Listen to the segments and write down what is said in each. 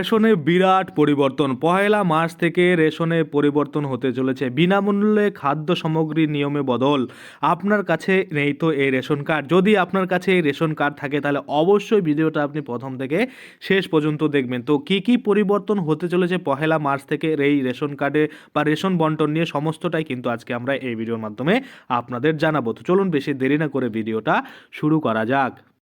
রেশনে বিরাট পরিবর্তন। পহেলা মার্চ থেকে রেশনে পরিবর্তন হতে চলেছে। বিনামূল্যে খাদ্য সামগ্রীর নিয়মে বদল। আপনার কাছে নেই তো এই রেশন কার্ড। যদি আপনার কাছে এই রেশন কার্ড থাকে, তাহলে অবশ্যই ভিডিওটা আপনি প্রথম থেকে শেষ পর্যন্ত দেখবেন। তো কি কি পরিবর্তন হতে চলেছে পহেলা মার্চ থেকে এই রেশন কার্ডে বা রেশন বন্টন নিয়ে সমস্তটাই কিন্তু আজকে আমরা এই ভিডিওর মাধ্যমে আপনাদের জানাব। তো চলুন বেশি দেরি না করে ভিডিওটা শুরু করা যাক।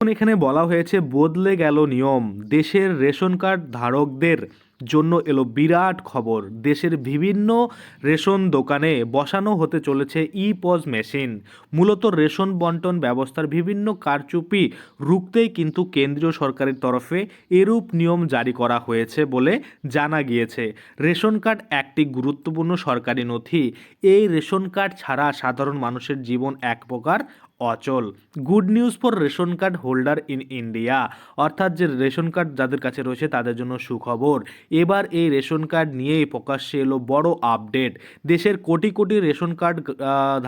এখন বলা হয়েছে, বদলে গেল নিয়ম। দেশের রেশন কার্ড ধারকদের জন্য এলো বিরাট খবর। দেশের বিভিন্ন রেশন দোকানে বসানো হতে চলেছে ই পজ মেশিন। মূলত রেশন বন্টন ব্যবস্থার বিভিন্ন কারচুপি রুখতেই কিন্তু কেন্দ্রীয় সরকারের তরফে এরূপ নিয়ম জারি করা হয়েছে বলে জানা গিয়েছে। রেশন কার্ড একটি গুরুত্বপূর্ণ সরকারি নথি। এই রেশন কার্ড ছাড়া সাধারণ মানুষের জীবন এক প্রকার অচল। Good news for ration card holder in India. অর্থাৎ যে রেশন কার্ড যাদের কাছে রয়েছে, তাদের জন্য সুখবর। এবার এই রেশন কার্ড নিয়েই প্রকাশ্যে এলো বড় আপডেট। দেশের কোটি কোটি রেশন কার্ড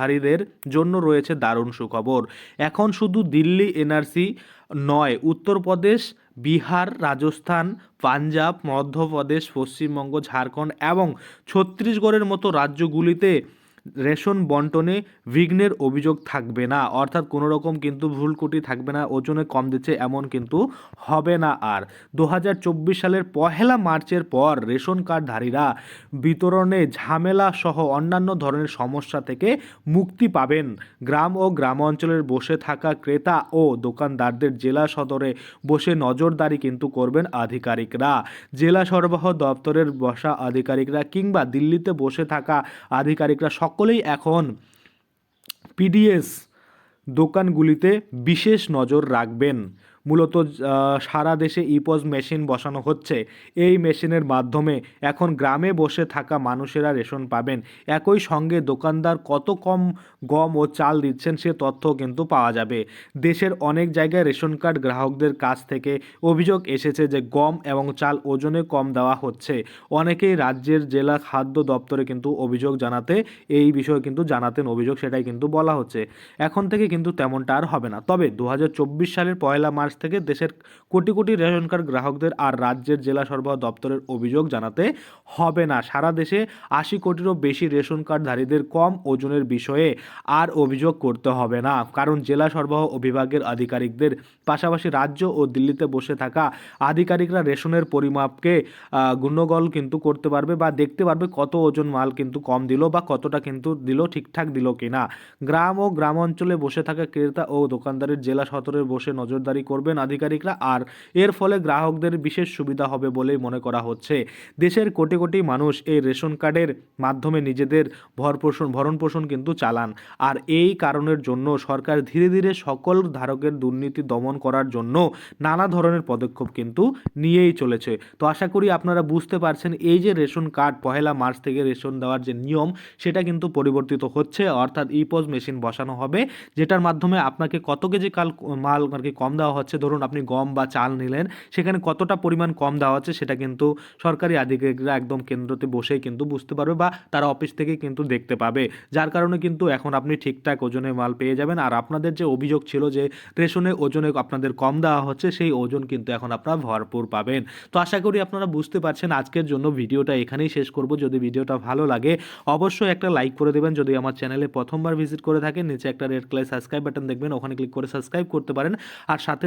ধারীদের জন্য রয়েছে দারুণ সুখবর। এখন শুধু দিল্লি এনআরসি নয়, উত্তরপ্রদেশ, বিহার, রাজস্থান, পাঞ্জাব, মধ্যপ্রদেশ, পশ্চিমবঙ্গ, ঝাড়খণ্ড এবং ছত্তিশগড়ের মতো রাজ্যগুলিতে রেশন বন্টনে বিঘ্নের অভিযোগ থাকবে না। অর্থাৎ কোনো রকম কিন্তু ভুলকুটি থাকবে না, ওজনে কম দিচ্ছে এমন কিন্তু হবে না আর। দু হাজার চব্বিশ সালের পহেলা মার্চের পর রেশন কার্ডধারীরা বিতরণে ঝামেলা সহ অন্যান্য ধরনের সমস্যা থেকে মুক্তি পাবেন। গ্রাম ও গ্রাম অঞ্চলের বসে থাকা ক্রেতা ও দোকানদারদের জেলা সদরে বসে নজরদারি কিন্তু করবেন আধিকারিকরা। জেলা সরবরাহ দপ্তরের বসা আধিকারিকরা কিংবা দিল্লিতে বসে থাকা আধিকারিকরা সকলেই এখন পিডিএস দোকানগুলিতে বিশেষ নজর রাখবেন। মূলত সারা দেশে ইপজ মেশিন বসানো হচ্ছে। এই মেশিনের মাধ্যমে এখন গ্রামে বসে থাকা মানুষেরা রেশন পাবেন। একই সঙ্গে দোকানদার কত কম গম ও চাল দিচ্ছেন সে তথ্য কিন্তু পাওয়া যাবে। দেশের অনেক জায়গায় রেশন কার্ড গ্রাহকদের কাছ থেকে অভিযোগ এসেছে যে গম এবং চাল ওজনে কম দেওয়া হচ্ছে। অনেকেই রাজ্যের জেলা খাদ্য দপ্তরে কিন্তু অভিযোগ জানাতে, এই বিষয়ে কিন্তু জানাতেন অভিযোগ, সেটাই কিন্তু বলা হচ্ছে। এখন থেকে কিন্তু তেমনটা আর হবে না। তবে দু হাজার চব্বিশ সালের পয়লা মার্চ থেকে দেশের কোটি কোটি রেশন কার্ড গ্রাহকদের আর রাজ্যের জেলা সরবরাহ দপ্তরের অভিযোগ জানাতে হবে না। সারা দেশে আশি কোটিরও বেশি রেশন কার্ডধারীদের কম ওজনের বিষয়ে আর অভিযোগ করতে হবে না। কারণ জেলা সরবরাহ বিভাগের আধিকারিকদের পাশাপাশি রাজ্য ও দিল্লিতে বসে থাকা আধিকারিকরা রেশনের পরিমাপকে গুণগল কিন্তু করতে পারবে বা দেখতে পারবে কত ওজন মাল কিন্তু কম দিল বা কতটা কিন্তু দিল, ঠিকঠাক দিল কিনা। গ্রাম ও গ্রাম অঞ্চলে বসে থাকা ক্রেতা ও দোকানদারের জেলা সদরে বসে নজরদারি করবেন আধিকারিকরা আর এর ফলে গ্রাহকদের বিশেষ সুবিধা হবে বলেই মনে করা হচ্ছে। দেশের কোটি কোটি মানুষ এই রেশন কার্ডের মাধ্যমে নিজেদের ভরপোষণ ভরণ পোষণ কিন্তু চালান। আর এই কারণের জন্য সরকার ধীরে ধীরে সকল ধারকের দুর্নীতি দমন করার জন্য নানা ধরনের পদক্ষেপ কিন্তু নিয়েই চলেছে। তো আশা করি আপনারা বুঝতে পারছেন, এই যে রেশন কার্ড পহেলা মার্চ থেকে রেশন দেওয়ার যে নিয়ম, সেটা কিন্তু পরিবর্তিত হচ্ছে। অর্থাৎ ইপোজ মেশিন বসানো হবে, যেটার মাধ্যমে আপনাকে কত কেজি কাল মাল আর কি কম দেওয়া হচ্ছে ধরুন আপনি গম বা চাল নিলেন, সেখানে কতটা পরিমাণ কম দেওয়া হচ্ছে সেটা কিন্তু সরকারি আধিকারিকরা একদম কেন্দ্রতে বসেই কিন্তু বুঝতে পারবে বা তারা অফিস থেকে কিন্তু দেখতে পাবে। যার কারণে কিন্তু এখন আপনি ঠিকঠাক ওজনে মাল পেয়ে যাবেন। আর আপনাদের যে অভিযোগ ছিল যে রেশনে ওজনে আপনাদের কম দেওয়া হচ্ছে, সেই ওজন কিন্তু এখন আপনারা ভরপুর পাবেন। তো আশা করি আপনারা বুঝতে পারছেন আজকের জন্য ভিডিওটা এখানেই শেষ করব। যদি ভিডিওটা ভালো লাগে, অবশ্যই একটা লাইক করে দেবেন। যদি আমার চ্যানেলে প্রথমবার ভিজিট করে থাকেন, নিচে একটা রেড কালার সাবস্ক্রাইব বাটন দেখবেন। ওখানে ক্লিক করে সাবস্ক্রাইব করতে পারেন। আর সাথে